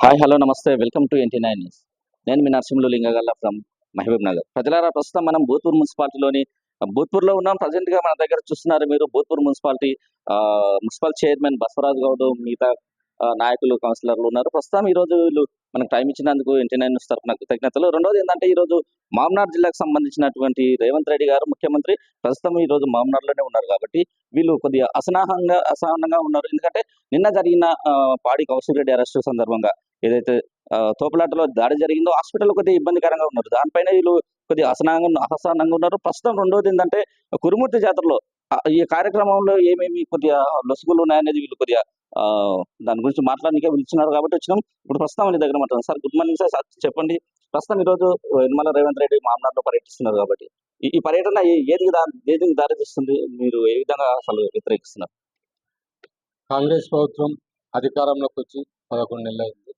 Hi hello నమస్తే. Welcome to NT nine news నేను మీ నరసింహులు లింగగల్ల ఫ్రమ్ మహబూబ్ నగర్. ప్రజలారా ప్రస్తుతం మనం భూత్పూర్ మున్సిపాలిటీలోని భూత్పూర్లో ఉన్నాం. ప్రజెంట్గా మన దగ్గర చూస్తున్నారు మీరు భూత్పూర్ మున్సిపాలిటీ ఆ, మున్సిపల్ చైర్మన్ బసవరాజ్ గౌడ్ మిగతా నాయకులు కౌన్సిలర్లు ఉన్నారు. ప్రస్తుతం ఈ రోజు వీళ్ళు మనకు టైం ఇచ్చినందుకు ఎన్టీ నైన్ న్యూస్ తరఫున కృతజ్ఞతలు. రెండోది ఏంటంటే ఈ రోజు జిల్లాకు సంబంధించినటువంటి రేవంత్ రెడ్డి గారు ముఖ్యమంత్రి. ప్రస్తుతం ఈ రోజు ఉన్నారు కాబట్టి వీళ్ళు కొద్దిగా అసహనంగా అసహనంగా ఉన్నారు. ఎందుకంటే నిన్న జరిగిన పాడి కౌశల్ రెడ్డి అరెస్ట్ సందర్భంగా ఏదైతే తోపులాటలో దాడి జరిగిందో హాస్పిటల్ కొద్దిగా ఇబ్బందికరంగా ఉన్నారు. దానిపైన వీళ్ళు కొద్దిగా అసహనంగా అసహనంగా ఉన్నారు. ప్రస్తుతం రెండోది ఏంటంటే కురుమూర్తి జాతరలో ఈ కార్యక్రమంలో ఏమేమి కొద్దిగా లొసుగులు ఉన్నాయనేది వీళ్ళు కొద్దిగా దాని గురించి మాట్లాడడానికే పిలిచినారు కాబట్టి వచ్చినాం. ఇప్పుడు ప్రస్తుతం దగ్గర మాట్లాడాం సార్ గుడ్ మార్నింగ్ సార్. చెప్పండి. ప్రస్తుతం ఈరోజు నిర్మల రేవంత్ రెడ్డి మామనాడులో పర్యటిస్తున్నారు కాబట్టి. ఈ- పర్యటన ఏది ఏది దారి తీస్తుంది మీరు ఏ విధంగా అసలు వ్యతిరేకిస్తున్నారు? కాంగ్రెస్ ప్రభుత్వం అధికారంలోకి వచ్చి పదకొండు నెలలు అయింది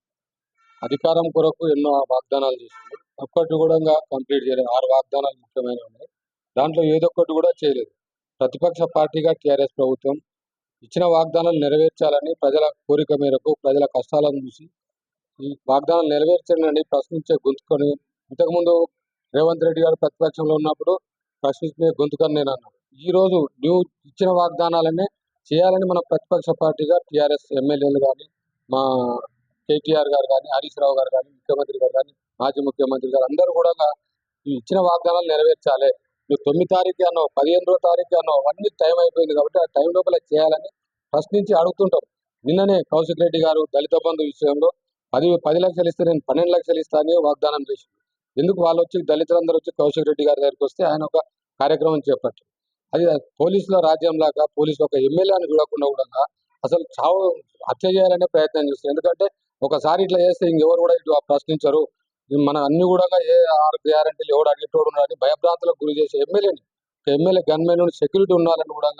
అధికారం కొరకు ఎన్నో వాగ్దానాలు చేసింది. ఒక్కటి కూడా కంప్లీట్ చేయలేదు. ఆరు వాగ్దానాలు ముఖ్యమైనవి ఉన్నాయి. దాంట్లో ఏదొక్కటి కూడా చేయలేదు. ప్రతిపక్ష పార్టీగా టీఆర్ఎస్ ప్రభుత్వం ఇచ్చిన వాగ్దానాలు నెరవేర్చాలని ప్రజల కోరిక మేరకు ప్రజల కష్టాలను చూసి ఈ వాగ్దానాలు నెరవేర్చండి ప్రశ్నించే గొంతుకొని ఇంతకుముందు రేవంత్ రెడ్డి గారు ప్రతిపక్షంలో ఉన్నప్పుడు ప్రశ్నించే గొంతుకొని నేను అన్నాను. ఈ రోజు న్యూ ఇచ్చిన వాగ్దానాలనే చేయాలని మన ప్రతిపక్ష పార్టీగా టీఆర్ఎస్ ఎమ్మెల్యేలు కానీ మా కేటీఆర్ గారు కానీ హరీష్ రావు గారు కానీ ముఖ్యమంత్రి గారు కానీ మాజీ ముఖ్యమంత్రి గారు అందరూ కూడా ఇచ్చిన వాగ్దానాలు నెరవేర్చాలి. నువ్వు తొమ్మిది తారీఖు అనో పదిహేనో తారీఖు అనో అవన్నీ టైం అయిపోయింది కాబట్టి ఆ టైం లోపల చేయాలని ప్రశ్నించి అడుగుతుంటాం. నిన్ననే కౌశిక్ రెడ్డి గారు దళిత బంధు విషయంలో పది పది లక్షలు ఇస్తే నేను పన్నెండు లక్షలు ఇస్తానని వాగ్దానం చేసింది ఎందుకు వాళ్ళు వచ్చి దళితులందరూ వచ్చి కౌశిక్ రెడ్డి గారి దగ్గరికి వస్తే ఆయన ఒక కార్యక్రమం చేపట్టారు. అది పోలీసుల రాజ్యం లాగా పోలీసులు ఒక ఎమ్మెల్యే అని చూడకుండా కూడా అసలు చావు హత్య చేయాలనే ప్రయత్నం చేస్తారు ఎందుకంటే ఒకసారి ఇట్లా చేస్తే ఇంకెవరు కూడా ఇటు ప్రశ్నించరు. మన అన్ని కూడా ఏ ఆరు గ్యారంటీలు ఎవడు అడిగేటోడు ఉన్నాడని భయభ్రాంతులకు గురి చేసే ఎమ్మెల్యేని ఎమ్మెల్యే గన్మెన్ సెక్యూరిటీ ఉండాలని కూడా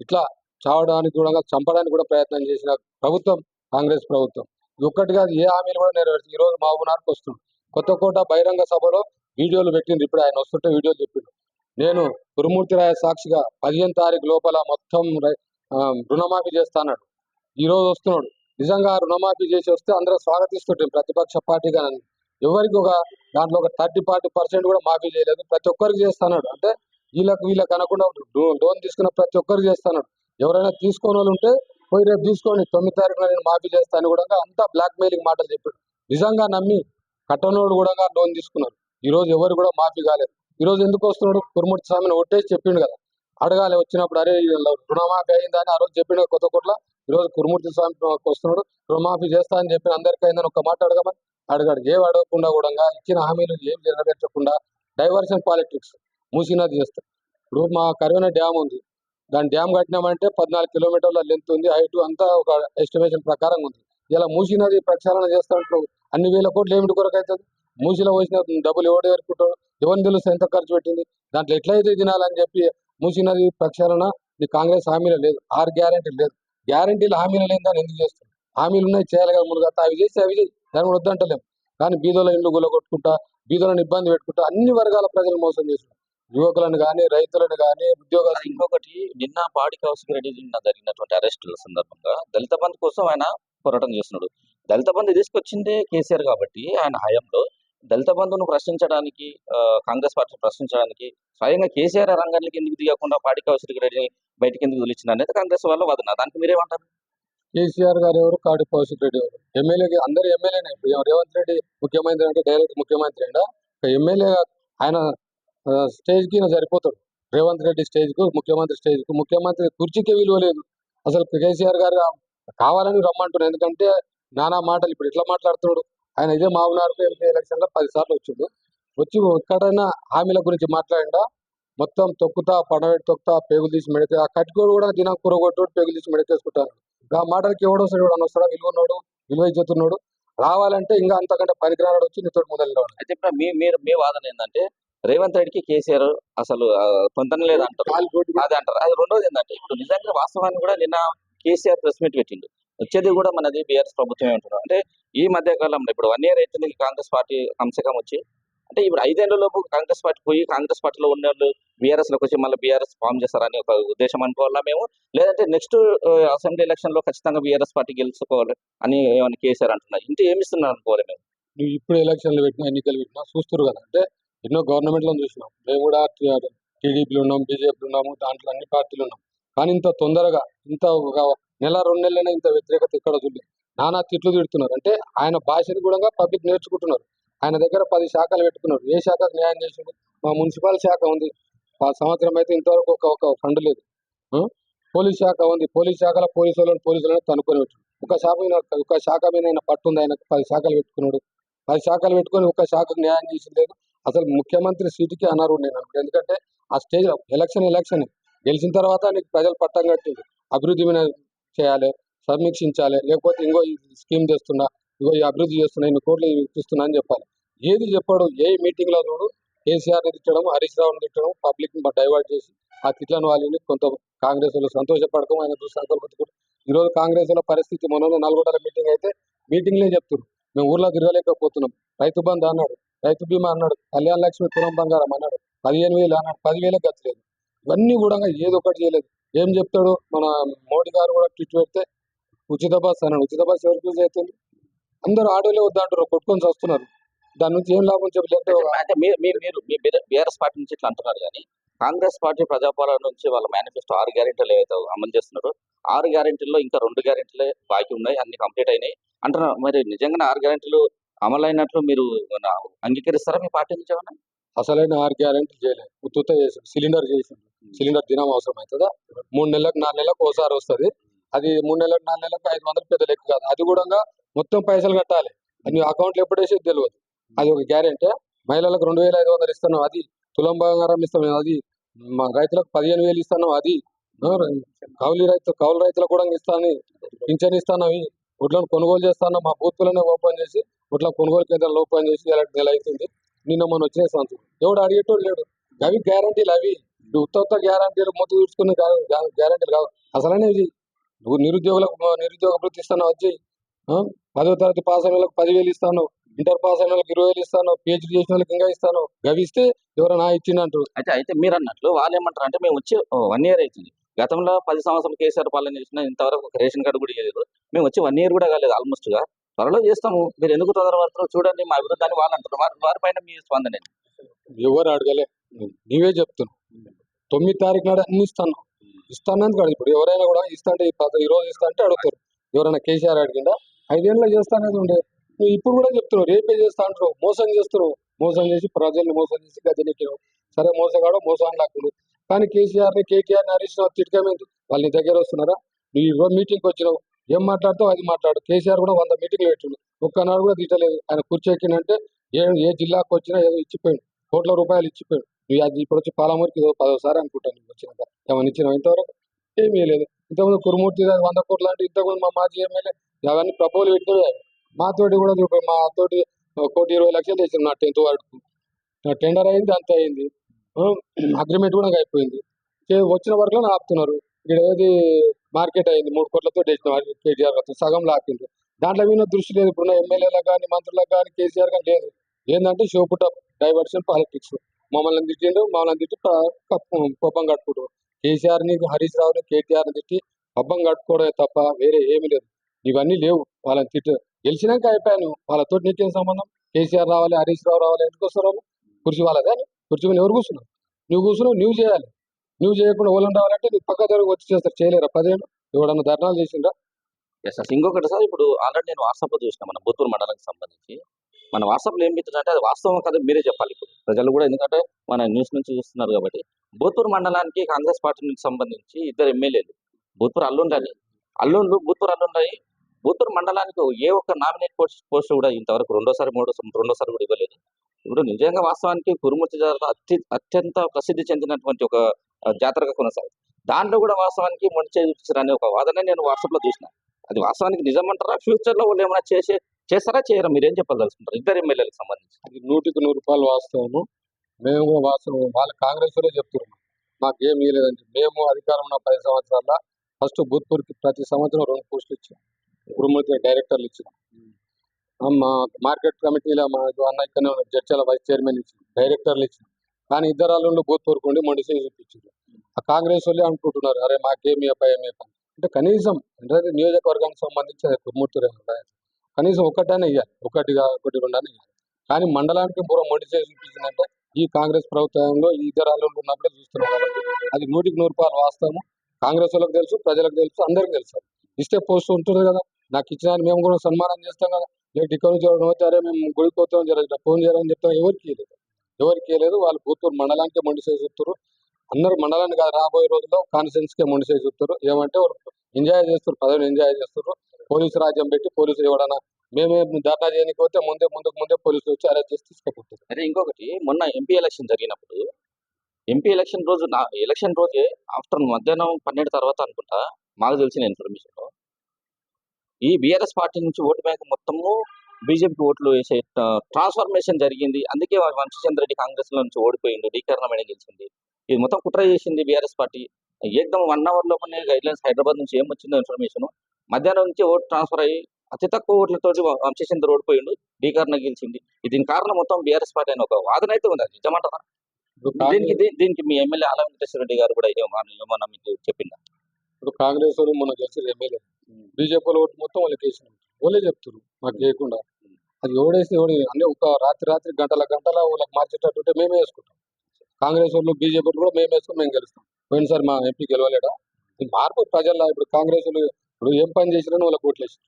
ఇట్లా చావడానికి కూడా చంపడానికి కూడా ప్రయత్నం చేసిన ప్రభుత్వం కాంగ్రెస్ ప్రభుత్వం. ఒక్కటిగా ఏ హామీలు కూడా నెరవేర్చింది ఈ రోజు మహబూబ్నగర్కి వస్తుంది కొత్తకోట బహిరంగ సభలో వీడియోలు పెట్టింది ఇప్పుడు ఆయన వస్తుంటే వీడియోలు చెప్పిండు. నేను గురుమూర్తి రాయ సాక్షిగా పదిహేను తారీఖు లోపల మొత్తం రై- రుణమాఫీ చేస్తాన్నాడు ఈ రోజు వస్తున్నాడు. నిజంగా రుణమాఫీ చేసి వస్తే అందరూ స్వాగతిస్తుంటాం ప్రతిపక్ష పార్టీగా నన్ను. ఎవరికి ఒక దాంట్లో ఒక థర్టీ ఫార్టీ పర్సెంట్ కూడా మాఫీ చేయలేదు. ప్రతి ఒక్కరికి చేస్తున్నాడు అంటే వీళ్ళకి వీళ్ళకి అనకుండా లోన్ తీసుకున్న ప్రతి ఒక్కరికి చేస్తున్నాడు ఎవరైనా తీసుకోని వాళ్ళు ఉంటే పోయి రేపు తీసుకోండి. తొమ్మిది తారీఖున నేను మాఫీ చేస్తాను కూడా అంతా బ్లాక్ మెయిలింగ్ మాటలు చెప్పాడు. నిజంగా నమ్మి కట్టనోడు కూడా లోన్ తీసుకున్నారు. ఈ రోజు ఎవరు కూడా మాఫీ కాలేదు. ఈ రోజు ఎందుకు వస్తున్నాడు? కురుమూర్తి స్వామిని ఒట్టేసి చెప్పిండు కదా. అడగాలి వచ్చినప్పుడు అరే రుణమాఫీ అయిందని ఆ రోజు చెప్పిండు కొత్త కోట్ల ఈ రోజు కురుమూర్తి స్వామి వస్తున్నాడు. రుణమాఫీ చేస్తా అని చెప్పి అందరికీ ఒక మాట అడగమని అడగాడు. ఏం అడగకుండా కూడా ఇచ్చిన హామీలు ఏం నెరవేర్చకుండా డైవర్షన్ పాలిటిక్స్ మూసినది చేస్తారు ఇప్పుడు మా కరోనా డ్యామ్ ఉంది. దాని డ్యామ్ కట్టినామంటే పద్నాలుగు కిలోమీటర్ల లెంత్ ఉంది. హైట్ అంతా ఒక ఎస్టిమేషన్ ప్రకారం ఉంది. ఇలా మూసినది ప్రక్షాళన చేస్తాంటారు అన్ని వేల కోట్లు ఏమిటి కొరకు అవుతుంది? మూసిలో పోసిన డబ్బులు ఎవడు ఏరుకుంటాడు? ఎవరిని తెలుసు? ఎంత ఖర్చు పెట్టింది? దాంట్లో ఎట్లయితే తినాలని చెప్పి మూసినది ప్రక్షాళన ఈ కాంగ్రెస్ హామీలో లేదు. ఆర్ గ్యారంటీ లేదు. గ్యారంటీలు హామీలు లేని దాన్ని ఎందుకు చేస్తారు హామీలు ఉన్నాయి చేయాలి కదా ముందుగా అవి చేసి అవి చేసి దాని కూడా వద్దంటలేము కానీ బీదోల ఇండ్లు గులగొట్టుకుంటా బీదోలను ఇబ్బంది పెట్టుకుంటా అన్ని వర్గాల ప్రజలు మోసం చేస్తున్నారు. యువకులను కానీ రైతులను కానీ ఉద్యోగాలు ఇంకొకటి నిన్న పాడి కౌశిక్ రెడ్డి నిన్న జరిగినటువంటి అరెస్టుల సందర్భంగా దళిత బంధు కోసం ఆయన పోరాటం చేస్తున్నాడు. దళిత బంధు తీసుకొచ్చిందే కేసీఆర్ కాబట్టి ఆయన హయాంలో దళిత బంధును ప్రశ్నించడానికి ఆ, కాంగ్రెస్ పార్టీ ప్రశ్నించడానికి స్వయంగా కేసీఆర్ రంగానికి ఎందుకు దిగకుండా పాడి కౌశిక్ రెడ్డిని బయటికి ఎందుకు పిలిచింది అనేది కాంగ్రెస్ వాళ్ళ వదన. దానికి మీరేమంటారు? కేసీఆర్ గారు ఎవరు? కాడి కౌశిక్ రెడ్డి ఎవరు? ఎమ్మెల్యే అందరు ఎమ్మెల్యేనే. ఇప్పుడు రేవంత్ రెడ్డి ముఖ్యమంత్రి అంటే డైరెక్ట్ ముఖ్యమంత్రి అండ ఎమ్మెల్యే ఆయన స్టేజ్కి స్టేజ్కి సరిపోతాడు. రేవంత్ రెడ్డి స్టేజ్కు ముఖ్యమంత్రి స్టేజ్కు ముఖ్యమంత్రి కుర్చీకి విలువ లేదు. అసలు కేసీఆర్ గారు కావాలని రమ్మంటున్నారు ఎందుకంటే నానా మాటలు ఇప్పుడు ఎట్లా మాట్లాడుతున్నాడు. ఆయన ఇదే మామూలు ఎంపీ ఎలక్షన్లో పది సార్లు వచ్చిండు. వచ్చి ఎక్కడైనా హామీల గురించి మాట్లాడినా మొత్తం తొక్కుతా పడబెట్టి తొక్కుతా పేగులు తీసి మెడకే ఆ కట్టుకోడు కూడా దిన కూర కొట్టుడు పేగులు తీసి మెడకేసుకుంటారు ఆ మాటలకి ఎవడో వస్తాడు ఎవడన్నా వస్తాడా విలువ ఉన్నాడు విలువ ఇచ్చుతున్నాడు రావాలంటే ఇంకా అంతకంటే పనికిరాడు వచ్చి నీతో మొదలు అయితే ఇప్పుడు మీ మీరు మీ వాదన ఏంటంటే రేవంత్ రెడ్డికి కేసీఆర్ అసలు ఆ, పొందనే లేదు అంటారు అది అంటారు. అది రెండోది ఏంటంటే ఇప్పుడు నిజంగా వాస్తవాన్ని కూడా నిన్న కేసీఆర్ ప్రెస్ మీట్ పెట్టిండు. వచ్చేది కూడా మనది బీఆర్ఎస్ ప్రభుత్వమే అంటున్నారు. అంటే ఈ మధ్య కాలంలో ఇప్పుడు వన్ ఇయర్ అవుతుంది కాంగ్రెస్ పార్టీ అంశకం వచ్చి. అంటే ఇప్పుడు ఐదేళ్ళ లోపు కాంగ్రెస్ పార్టీ పోయి కాంగ్రెస్ పార్టీలో ఉన్న వాళ్ళు బీఆర్ఎస్లోకి వచ్చి మళ్ళీ బీఆర్ఎస్ ఫామ్ చేస్తారని ఒక ఉద్దేశం అనుకోవాలా మేము? లేదంటే నెక్స్ట్ అసెంబ్లీ ఎలక్షన్లో ఖచ్చితంగా బీఆర్ఎస్ పార్టీ గెలుచుకోవాలి అని ఏమైనా కేసీఆర్ అంటున్నారు? ఇంటి ఏమి ఇస్తున్నారు అనుకోవాలి మేము? నువ్వు ఇప్పుడు ఎలక్షన్లు పెట్టినా ఎన్నికలు పెట్టినా చూస్తారు కదా. అంటే ఎన్నో గవర్నమెంట్లను చూసినాం. మేము కూడా టీడీపీలు ఉన్నాం బీజేపీలు ఉన్నాము దాంట్లో అన్ని పార్టీలు ఉన్నాం. కానీ ఇంత తొందరగా ఇంత ఒక నెల రెండు నెలలైనా ఇంత వ్యతిరేకత ఎక్కడ చూడలేదు. నానా తిట్లు తిడుతున్నారు. అంటే ఆయన భాషను కూడా పబ్లిక్ నేర్చుకుంటున్నారు. ఆయన దగ్గర పది శాఖలు పెట్టుకున్నారు ఏ శాఖకు న్యాయం చేసిండు? మా మున్సిపల్ శాఖ ఉంది. ఆ సంవత్సరం అయితే ఇంతవరకు ఒక ఒక ఫండ్ లేదు. పోలీస్ శాఖ ఉంది. పోలీస్ శాఖలో పోలీసు వాళ్ళని పోలీసులను తనుకొని పెట్టాడు. ఒక శాఖ మీద ఒక శాఖ మీద ఆయన పట్టుంది ఆయనకు పది శాఖలు పెట్టుకున్నాడు. పది శాఖలు పెట్టుకొని ఒక శాఖకు న్యాయం చేసింది లేదు. అసలు ముఖ్యమంత్రి సీటుకి అనర్హుడు నేను అనుకో ఎందుకంటే ఆ స్టేజ్ ఎలక్షన్ ఎలక్షన్. గెలిచిన తర్వాత నీకు ప్రజలు పట్టం కట్టింది అభివృద్ధి మీద చేయాలి సమీక్షించాలి. లేకపోతే ఇంకో ఈ స్కీమ్ తెస్తున్నా ఇగో ఈ అభివృద్ధి చేస్తున్నా ఇన్ని కోట్లు ఇస్తున్నా అని చెప్పాలి. ఏది చెప్పాడు ఏ మీటింగ్లో చూడు కేసీఆర్ని తిట్టడం హరీష్ రావుని తిట్టడం పబ్లిక్ని డైవర్ట్ చేసి ఆ తిట్లను వాళ్ళని కొంత కాంగ్రెస్ వాళ్ళు సంతోషపడకం ఆయన చూసి ఈ రోజు కాంగ్రెస్ వాళ్ళ పరిస్థితి మొన్న నల్గొండల మీటింగ్ అయితే మీటింగ్లే చెప్తున్నారు మేము ఊర్లో తిరగలేకపోతున్నాం. రైతు బంధు అన్నాడు రైతు బీమా అన్నాడు కళ్యాణ లక్ష్మి తులం బంగారం అన్నాడు పదిహేను వేలు అన్నాడు పదివేలకు గచ్చలేదు ఇవన్నీ కూడా ఏదో ఒకటి చేయలేదు. ఏం చెప్తాడు? మన మోడీ గారు కూడా ట్విట్ పెడితే ఉచిత బస్ అన్నాడు. ఉచిత బస్ ఎవరికి యూజ్ అవుతుంది అందరూ ఆటోలే వద్దంటారు కొట్టుకొని వస్తున్నారు దాని నుంచి ఏం లాభం ఒక అంటే మీరు మీరు మీరు మీ బీఆర్ఎస్ పార్టీ నుంచి ఇట్లా అంటున్నారు కానీ కాంగ్రెస్ పార్టీ ప్రజాపాలన నుంచి వాళ్ళ మేనిఫెస్టో ఆరు గ్యారెంటీలు ఏవైతే అమలు చేస్తున్నారో ఆరు గ్యారెంటీల్లో ఇంకా రెండు గ్యారెంటీలే బాకీ ఉన్నాయి అన్ని కంప్లీట్ అయినాయి. అంటున్నారు మరి నిజంగానే ఆరు గ్యారెంటీలు అమలైనట్లు మీరు అంగీకరిస్తారా మీ పార్టీ నుంచి ఏమన్నా? అసలైన ఆరు గ్యారెంటీ చేయలేదు ఉత్తుత చేసాడు సిలిండర్ చేసిండు. సిలిండర్ దినం అవసరం అవుతుందా మూడు నెలలకు నాలుగు నెలలకు ఒకసారి వస్తుంది. అది మూడు నెలలకు నాలుగు నెలలకు ఐదు వందలు పెద్ద లెక్క కాదు. అది కూడా మొత్తం పైసలు కట్టాలి. అది అకౌంట్లో ఎప్పుడు వేసేది తెలియదు అది ఒక గ్యారెంటీ. మహిళలకు రెండు వేల ఐదు వందలు ఇస్తున్నాం అది తులం బంగారం ఇస్తాం అది మా రైతులకు పదిహేను వేలు ఇస్తున్నాం అది కౌలి కౌలు రైతు కౌలు రైతులకు కూడా ఇస్తాను పింఛన్ ఇస్తాను అవి కొనుగోలు చేస్తాను మా బూత్లోనే ఓపెన్ చేసి ఒడ్ల కొనుగోలు కేంద్రాలు ఓపెన్ చేసి ఇలా నెల అవుతుంది నిన్న మనం వచ్చిన సంవత్సరం ఎవడు అడిగేటోడు లేడు. అవి గ్యారంటీలు అవి. ఉత్త ఉత్త గ్యారంటీలు మొత్తం చూసుకుని గ్యారంటీలు కావు. అసలనే ఇది. నువ్వు నిరుద్యోగులకు నిరుద్యోగ వృత్తి ఇస్తాను వచ్చి పదో తరగతి పాస్ అయిన వాళ్ళకి పదివేలు ఇస్తాను. ఇంటర్ పాస్ అయిన వాళ్ళకి ఇరవై వేలు ఇస్తాను పిహెచ్డీ చేసిన వాళ్ళకి ఇంకా ఇస్తాను గవి ఇస్తే ఎవరైనా ఇచ్చిందంటారు అయితే అయితే మీరు అన్నట్లు వాళ్ళు ఏమంటారు అంటే మేము వచ్చి వన్ ఇయర్ అవుతుంది. గతంలో పది సంవత్సరాలు కేసీఆర్ పాలన చేసిన ఇంతవరకు ఒక రేషన్ కార్డు కూడా ఇవ్వలేదు. మేము వచ్చి వన్ ఇయర్ కూడా కాలేదు ఆల్మోస్ట్గా. త్వరలో చేస్తాము. మీరు ఎందుకు తొందర పడుతున్నారు? చూడండి మా అభివృద్ధాన్ని వాళ్ళు అంటారు. వారి వారిపైన మీ స్పందన? ఎవరు అడగలే. నీవే చెప్తున్నావు. తొమ్మిది తారీఖు నాడు అన్ని ఇస్తాను. ఇస్తాను కాదు ఇప్పుడు ఎవరైనా కూడా ఇస్తా అంటే ఈ రోజు ఇస్తా అంటే అడుగుతారు. ఎవరైనా కేసీఆర్ అడిగిందా? ఐదేళ్ళలో చేస్తా అనేది ఉండే. ఇప్పుడు కూడా చెప్తున్నావు రేపే చేస్తా అంటారు మోసం చేస్తున్నావు మోసం చేసి ప్రజల్ని మోసం చేసి గద్దెనెక్కినావు సరే మోసగాడో మోసం లాక్కుడు కానీ కేసీఆర్ని కేటీఆర్ని హరీష్ రావు తిట్టకమేంది వాళ్ళ నీ దగ్గర వస్తున్నారా? నువ్వు మీటింగ్కి వచ్చినావు. ఏం మాట్లాడతావు? అది మాట్లాడు. కేసీఆర్ కూడా వంద మీటింగ్లు పెట్టిండు. ఒక్కనాడు కూడా తిట్టలేదు. ఆయన కూర్చోకినంటే ఏ ఏ జిల్లాకు వచ్చినా ఏదో ఇచ్చిపోయాడు. కోట్ల రూపాయలు ఇచ్చిపోయాడు. నువ్వు అది ఇప్పుడు వచ్చి పాలమూరికి ఏదో పదోసారి అనుకుంటాను నువ్వు వచ్చినాక. ఏమైనా ఇచ్చినావు ఇంతవరకు? ఏమీ లేదు. ఇంతకుముందు కురుమూర్తి వంద కోట్లు అంటే ఇంతకుముందు మా మాజీ ఎమ్మెల్యే అవన్నీ ప్రపోజల్ పెట్టినవి మాతోటి కూడా చూపి మాతోటి తోటి కోటి ఇరవై లక్షలు తెచ్చింది నా టెన్త్ వరకు. నా టెండర్ అయింది అంత అయింది. అగ్రిమెంట్ కూడా అయిపోయింది. వచ్చిన వరకు ఆపుతున్నారు. ఇక్కడ ఏది మార్కెట్ అయింది మూడు కోట్లతో తెచ్చిన కేటీఆర్ గారు సగం లాక్కింది దాంట్లో మీద దృష్టి లేదు ఇప్పుడు ఎమ్మెల్యేలకు కానీ మంత్రులకు కానీ కేసీఆర్ కానీ లేదు. ఏంటంటే షోపుట డైవర్షన్ పాలిటిక్స్. మమ్మల్ని తిట్టిండు మమ్మల్ని తిట్టి కోపం కట్టుకుంటారు. కేసీఆర్ని హరీష్ రావుని కేటీఆర్ని తిట్టి పబ్బం కట్టుకోవడమే తప్ప వేరే ఏమీ లేదు. ఇవన్నీ లేవు. వాళ్ళని తిట్టారు గెలిచినాక అయిపోయాను. వాళ్ళతో నీకేం సంబంధం? కేసీఆర్ రావాలి హరీష్ రావు రావాలి ఎందుకు వస్తారు? కుర్చీ వాళ్ళదే కుర్చీ మీద ఎవరు కూర్చున్నావు నువ్వు కూర్చున్నావు నువ్వు చేయాలి. నువ్వు చేయకుండా ఓలం రావాలంటే నీకు పక్క దగ్గర వచ్చి చేస్తారు. చేయలేరా పదేళ్ళు ఎవడన్నా ధర్నాలు చేసిండ్రా? ఎస్ సార్ ఇంకొకటి సార్ ఇప్పుడు ఆల్రెడీ నేను వాట్సాప్లో చూసిన మన బుత్తూరు మండలానికి సంబంధించి. మన వాట్సాప్లో ఏం పెట్టిందంటే అది వాస్తవం కదా మీరే చెప్పాలి ఇప్పుడు. ప్రజలు కూడా ఎందుకంటే మన న్యూస్ నుంచి చూస్తున్నారు కాబట్టి. బూత్తూరు మండలానికి కాంగ్రెస్ పార్టీ నుంచి సంబంధించి ఇద్దరు ఎమ్మెల్యేలు. బూత్తూరు అల్లుండాలి అల్లుండ్లు బూత్తూరు అల్లుండాయి బూత్తూరు మండలానికి ఏ ఒక్క నామినేట్ పోస్ట్ పోస్ట్ కూడా ఇంతవరకు రెండోసారి మూడో రెండోసారి కూడా ఇవ్వలేదు. ఇప్పుడు నిజంగా వాస్తవానికి కురుమూర్తి జాతర అత్య అత్యంత ప్రసిద్ధి చెందినటువంటి ఒక జాతరగా కొనసాగుతుంది దాంట్లో కూడా వాస్తవానికి మంచి చూపించారనే ఒక వాదన నేను వాట్సాప్లో చూసిన. అది వాస్తవానికి నిజం అంటారా ఫ్యూచర్లో వాళ్ళు ఏమైనా చేసే చేస్తారా చేయరా? మీరేం చెప్పదలుచుకుంటారు? ఇద్దరు ఎమ్మెల్యేలకు సంబంధించి. అది నూటికి నూరు రూపాయలు వాస్తవము. మేము కూడా వాస్తవం వాళ్ళు కాంగ్రెస్ వాళ్ళే చెప్తున్నాం మాకు ఏం ఇవ్వలేదండి మేము అధికారం ఉన్న పది సంవత్సరాల ఫస్ట్ భూత్పూర్కి ప్రతి సంవత్సరం రెండు పోస్టులు ఇచ్చాం. కురుమూర్తి డైరెక్టర్లు ఇచ్చినాం. ఆ, మా మార్కెట్ కమిటీలో మా అన్న ఇక్కడ జడ్చల వైస్ చైర్మన్ ఇచ్చిన డైరెక్టర్లు ఇచ్చిన. కానీ ఇద్దరు వాళ్ళు బూత్ కోరుకోండి మొండి చేసి చూపించారు. ఆ కాంగ్రెస్ వాళ్ళే అనుకుంటున్నారు అరే మాకేమి ఏమి పని అంటే కనీసం అంటే నియోజకవర్గానికి సంబంధించి ఉంటాయి కనీసం ఒకటైనా ఇవ్వాలి ఒకటిగా ఒకటి రెండని ఇవ్వాలి కానీ మండలానికి పూర్వం మొండి చేసి చూపించిందంటే ఈ కాంగ్రెస్ ప్రభుత్వంలో ఈ ఇద్దరు అల్లుళ్ళు ఉన్నప్పుడే చూస్తున్నాం కాబట్టి అది నూటికి నూరు రూపాయలు వాస్తవము. కాంగ్రెస్ వాళ్ళకి తెలుసు ప్రజలకు తెలుసు అందరికి తెలుసు. ఇస్తే పోస్ట్ ఉంటుంది కదా. నాకు ఇచ్చిన మేము కూడా సన్మానం చేస్తాం కదా. లేకపోతే ఇక్కడ నుంచి ఎవరు పోతే మేము గుడికి పోతాం జర ఫోన్ చేయాలని చెప్తాం. ఎవరికి లేదు. ఎవరికి లేదు. వాళ్ళు పుత్తూరు మండలానికే మొండి చేసి చెప్తారు అందరూ మండలాన్ని కాదు రాబోయే రోజుల్లో కాన్ఫరెన్స్ కే మొండి చేసి చెప్తారు ఏమంటే ఎంజాయ్ చేస్తారు పదవిని ఎంజాయ్ చేస్తారు. పోలీసు రాజ్యం పెట్టి పోలీసులు ఎవడన్నా మేమే ధర్నా చేయడానికి పోతే ముందే ముందుకు ముందే పోలీసులు వచ్చి అరెస్ట్ చేసి తీసుకుపోతుంది అదే ఇంకొకటి మొన్న ఎంపీ ఎలక్షన్ జరిగినప్పుడు ఎంపీ ఎలక్షన్ రోజు నా ఎలక్షన్ రోజే ఆఫ్టర్ మధ్యాహ్నం పన్నెండు తర్వాత అనుకుంటా మాకు తెలిసిన ఇన్ఫర్మేషన్ ఈ బీఆర్ఎస్ పార్టీ నుంచి ఓటు బ్యాంక్ మొత్తము బీజేపీకి ఓట్లు వేసే ట్రాన్స్ఫర్మేషన్ జరిగింది. అందుకే వంశచంద్ర రెడ్డి కాంగ్రెస్లో నుంచి ఓడిపోయింది డీకరణ మేడం గెలిచింది. ఇది మొత్తం కుట్ర చేసింది బీఆర్ఎస్ పార్టీ. ఏకదం వన్ అవర్ లోపలనే గైడ్ లైన్స్ హైదరాబాద్ నుంచి ఏమొచ్చిందో ఇన్ఫర్మేషన్ మధ్యాహ్నం నుంచి ఓటు ట్రాన్స్ఫర్ అయ్యి అతి తక్కువ ఓట్లతోటి వంశచంద్ర ఓడిపోయిండు డీకరణ గెలిచింది. దీని కారణం మొత్తం బీఆర్ఎస్ పార్టీ అని ఒక వాదన అయితే ఉంది నిజమంటారా? దీనికి దీనికి మీ ఎమ్మెల్యే ఆల వెంకటేశ్వర రెడ్డి గారు కూడా ఏమన్నా మీకు చెప్పిందా ఇప్పుడు కాంగ్రెస్ వాళ్ళు మొన్న గెలిచిన ఎమ్మెల్యే. బీజేపీ వాళ్ళు ఓటు మొత్తం వాళ్ళకి వేసిన వాళ్ళే. చెప్తారు మాకు చేయకుండా అది ఎవడేస్తే ఎవడు అన్ని ఒక రాత్రి రాత్రి గంటల గంటల వాళ్ళకి మార్చేటట్టుంటే మేమే వేసుకుంటాం. కాంగ్రెస్ వాళ్ళు బీజేపీ వాళ్ళు కూడా మేము వేసుకుని మేము గెలుస్తాం. పోయినసారి మా ఎంపీ గెలవలేడా? మార్పు ప్రజల్లో ఇప్పుడు కాంగ్రెస్ వాళ్ళు ఇప్పుడు ఏం పని చేసిరని వాళ్ళకి ఓట్లేసారు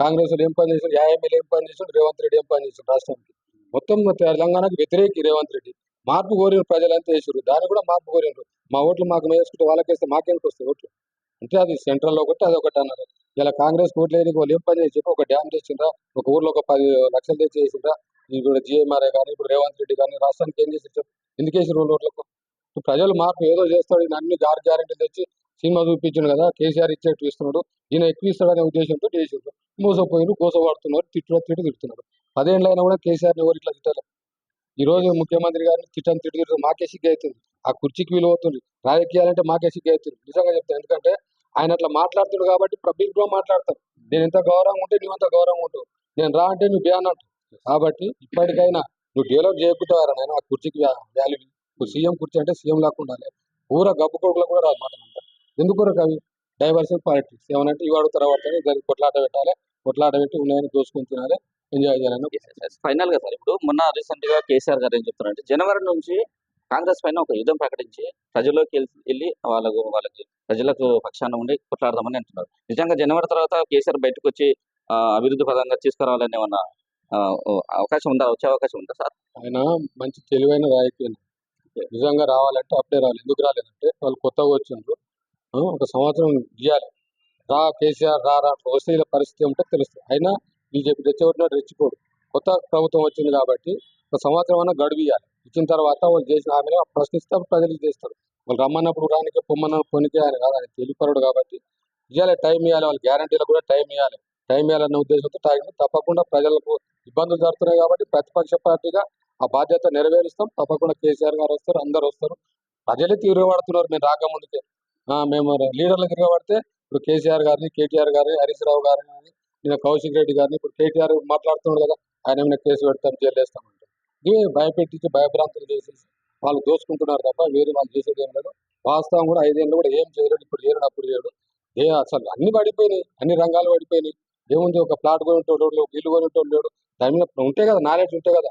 కాంగ్రెస్ వాళ్ళు ఏం పని చేశారు యా ఎమ్మెల్యే ఏం పని చేశారు రేవంత్ రెడ్డి ఏం పని చేశారు రాష్ట్రానికి? మొత్తం తెలంగాణకు వ్యతిరేకి రేవంత్ రెడ్డి. మార్పు కోరిన ప్రజలంతా వేసారు దాన్ని కూడా మార్పు కోరినారు మా ఓట్లు మాకు మేము వేసుకుంటే వాళ్ళకేస్తే మాకెందుకు వస్తాయి ఓట్లు? అంటే అది సెంట్రల్ ఒకటి అది ఒకటి అన్నారు. ఇలా కాంగ్రెస్ ఓట్లు వేయడానికి వాళ్ళు ఏం పని చేసి ఒక డ్యామ్ తెచ్చిండ్రా ఒక ఊర్లో ఒక పది లక్షలు తెచ్చి చేసిండ్రా ఇప్పుడు జిఎంఆర్ఏ కానీ ఇప్పుడు రేవంత్ రెడ్డి కానీ రాష్ట్రానికి ఏం చేసి ఎందుకు వేసి రెండు ఓట్లకు ప్రజలు మార్పు ఏదో చేస్తాడు ఈయన అన్ని గారి గ్యారెంటీ తెచ్చి సినిమా చూపించిండు కదా కేసీఆర్ ఇచ్చేట్టు ఇస్తున్నాడు ఈయన ఎక్కువ ఇస్తాడనే ఉద్దేశంతో చేసిండ్రు మోసపోయిన కోసపడుతున్నారు తిట్టు తిట్టు తిడుతున్నారు. పదేళ్ళైనా కూడా కేసీఆర్ని ఎవరు ఇట్లా తిట్టారు ఈ రోజు ముఖ్యమంత్రి గారిని తిట్టని తిట్టు తిట్టు మాకే సిగ్గు అవుతుంది. ఆ కుర్చీకి విలువ అవుతుంది. రాజకీయాలంటే మాకే సిగ్గు అవుతుంది. నిజంగా చెప్తాను ఎందుకంటే ఆయన అట్లా మాట్లాడుతున్నాడు కాబట్టి పబ్లిక్ కూడా మాట్లాడతాం నేను ఎంత గౌరవం ఉంటే నువ్వు అంత గౌరవం ఉంటావు నేను రా అంటే నువ్వు బే అన్నట్టు. కాబట్టి ఇప్పటికైనా నువ్వు డెవలప్ చేయకుంటావారా నేను ఆ కుర్చీకి వాల్యూ ఇప్పుడు సీఎం కుర్చీ అంటే సీఎం లేకుండా ఊర గబ్బు కొడుకులకు కూడా రాదు మాట అంతా. ఎందుకు కవి డైవర్సిటీ పాలిటిక్స్ ఏమనంటే ఇవాడు తర్వాత దానికి కొట్లాట పెట్టాలి. కొట్లాట పెట్టి ఉన్నాయని దోసుకొని తినాలి. ఎంజాయ్ చేయాలని ఫైనల్గా సార్ ఇప్పుడు మొన్న రీసెంట్గా కేసీఆర్ గారు ఏం చెప్తున్నారంటే జనవరి నుంచి కాంగ్రెస్ పైన ఒక యుద్ధం ప్రకటించి ప్రజల్లోకి వెళ్ళి వాళ్ళకు వాళ్ళకి ప్రజలకు పక్షాన ఉండి కొట్లాడదామని అంటున్నారు. నిజంగా జనవరి తర్వాత కేసీఆర్ బయటకు వచ్చి అభివృద్ధి పదంగా తీసుకురావాలని ఏమన్నా అవకాశం ఉందా? వచ్చే అవకాశం ఉందా సార్? ఆయన మంచి తెలివైన రాజకీయం నిజంగా రావాలంటే అప్పుడే రావాలి. ఎందుకు రాలేదంటే వాళ్ళు కొత్తగా వచ్చిండ్రు. ఒక సంవత్సరం గీయాలి. రా కేసీఆర్ రా రా వస్తే ఇలా పరిస్థితి ఉంటే తెలుస్తుంది. అయినా బీజేపీ రెచ్చగొట్టినట్టు రెచ్చిపోడు. కొత్త ప్రభుత్వం వచ్చింది కాబట్టి ఒక సంవత్సరం అన్నా గడువు ఇవ్వాలి ఇచ్చిన తర్వాత వాళ్ళు చేసిన హామీని ప్రశ్నిస్తే ప్రజలకు చేస్తారు. వాళ్ళు రమ్మన్నప్పుడు రానికి పొమ్మన్నప్పుడు పొనికి ఆయన కాదు ఆయన తెలిపరుడు కాబట్టి. ఇవ్వాలి టైం ఇవ్వాలి వాళ్ళు గ్యారంటీలో కూడా టైం ఇవ్వాలి టైం ఇవ్వాలన్న ఉద్దేశంతో టైం తప్పకుండా ప్రజలకు ఇబ్బందులు జరుగుతున్నాయి కాబట్టి ప్రతిపక్ష పార్టీగా ఆ బాధ్యత నెరవేరుస్తాం. తప్పకుండా కేసీఆర్ గారు వస్తారు అందరు వస్తారు. ప్రజలే తిరగబడుతున్నారు మేము రాకముందుకే. మేము లీడర్లు తిరగబడితే ఇప్పుడు కేసీఆర్ గారిని కేటీఆర్ గారిని హరీష్ రావు గారిని నేను కౌశిక్ రెడ్డి గారిని ఇప్పుడు కేటీఆర్ మాట్లాడుతున్నాడు కదా ఆయన ఏమైనా కేసు పెడతాం జైలు వేస్తాం. ఇవే భయపెట్టించి భయభ్రాంతులు చేసేసి వాళ్ళు దోచుకుంటున్నారు తప్ప వేరే వాళ్ళు చేసేది ఏం లేదు. వాస్తవం కూడా ఐదేళ్ళు కూడా ఏం చేయలేడు ఇప్పుడు చేయడు అప్పుడు చేయడు. ఏ అసలు అన్ని పడిపోయినాయి అన్ని రంగాలు పడిపోయినాయి. ఏముంది ఒక ప్లాట్ కొనేటోడు ఇల్లు కొనేటోడు లేడు. దాని మీద ఉంటే కదా నాలెడ్జ్ ఉంటే కదా.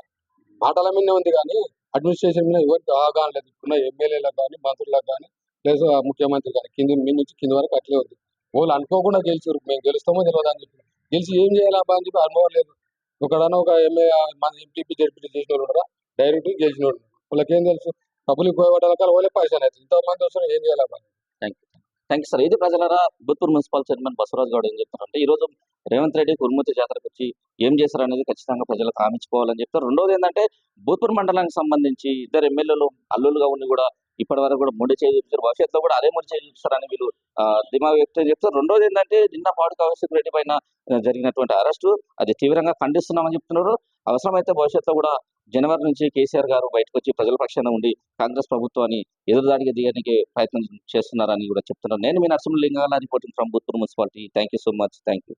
మాటల మీదనే ఉంది కానీ అడ్మినిస్ట్రేషన్ మీద ఎవరికి అవగాహన లేదు. ఇప్పుడున్న ఎమ్మెల్యేలకు కానీ మంత్రులకు కానీ లేదా ముఖ్యమంత్రి కానీ కింది మీ నుంచి కింది వరకు అట్లే ఉంది. వాళ్ళు అనుకోకుండా గెలిచారు మేము గెలుస్తామో తెలియదు అని చెప్పి. గెలిచి ఏం చేయాలా అని చెప్పి అనుభవం లేదు. ఒకడన ఒక ఎంఏ మన ఎంపీపీ జడ్పీ చేసిన వాళ్ళు డైరెక్ట్ గెలిచిన వాళ్ళు వాళ్ళకి ఏం తెలుసు? పబ్లిక్ పోయేవాళ్ళ వాళ్ళే పైసలు అవుతుంది ఇంతమంది వస్తున్నారు ఏం చేయాలి థ్యాంక్ యూ సార్. ఇది ప్రజలరా? బుత్తూరు మున్సిపల్ చైర్మన్ బసవరాజు గౌడ్ ఏం చెప్తున్నారు ఈ రోజు రేవంత్ రెడ్డి కురుమూర్తి జాతరకు వచ్చి ఏం చేశారు అనేది ఖచ్చితంగా ప్రజలకు హామీచ్చుకోవాలని చెప్తారు. రెండోది ఏంటంటే బూత్పూర్ మండలానికి సంబంధించి ఇద్దరు ఎమ్మెల్యేలు అల్లులుగా ఉండి కూడా ఇప్పటి వరకు కూడా మొండి చేయి చూపించారు. భవిష్యత్తులో కూడా అదే ముడి చేయి చూపిస్తారని వీళ్ళు దిమాగ్ వ్యక్తం చెప్తారు. రెండోది ఏంటంటే నిన్న పాడు కౌశిక్ రెడ్డి పైన జరిగినటువంటి అరెస్టు అది తీవ్రంగా ఖండిస్తున్నామని చెప్తున్నారు. అవసరమైతే భవిష్యత్తులో కూడా జనవరి నుంచి కేసీఆర్ గారు బయటకు వచ్చి ప్రజల పక్షాన ఉండి కాంగ్రెస్ ప్రభుత్వాన్ని ఎదురుదాడిగా దిగడానికి ప్రయత్నం చేస్తున్నారని కూడా చెప్తున్నారు. నేను మీ Narasimhalingala reporting from Butturu municipality. Thank you so much thank you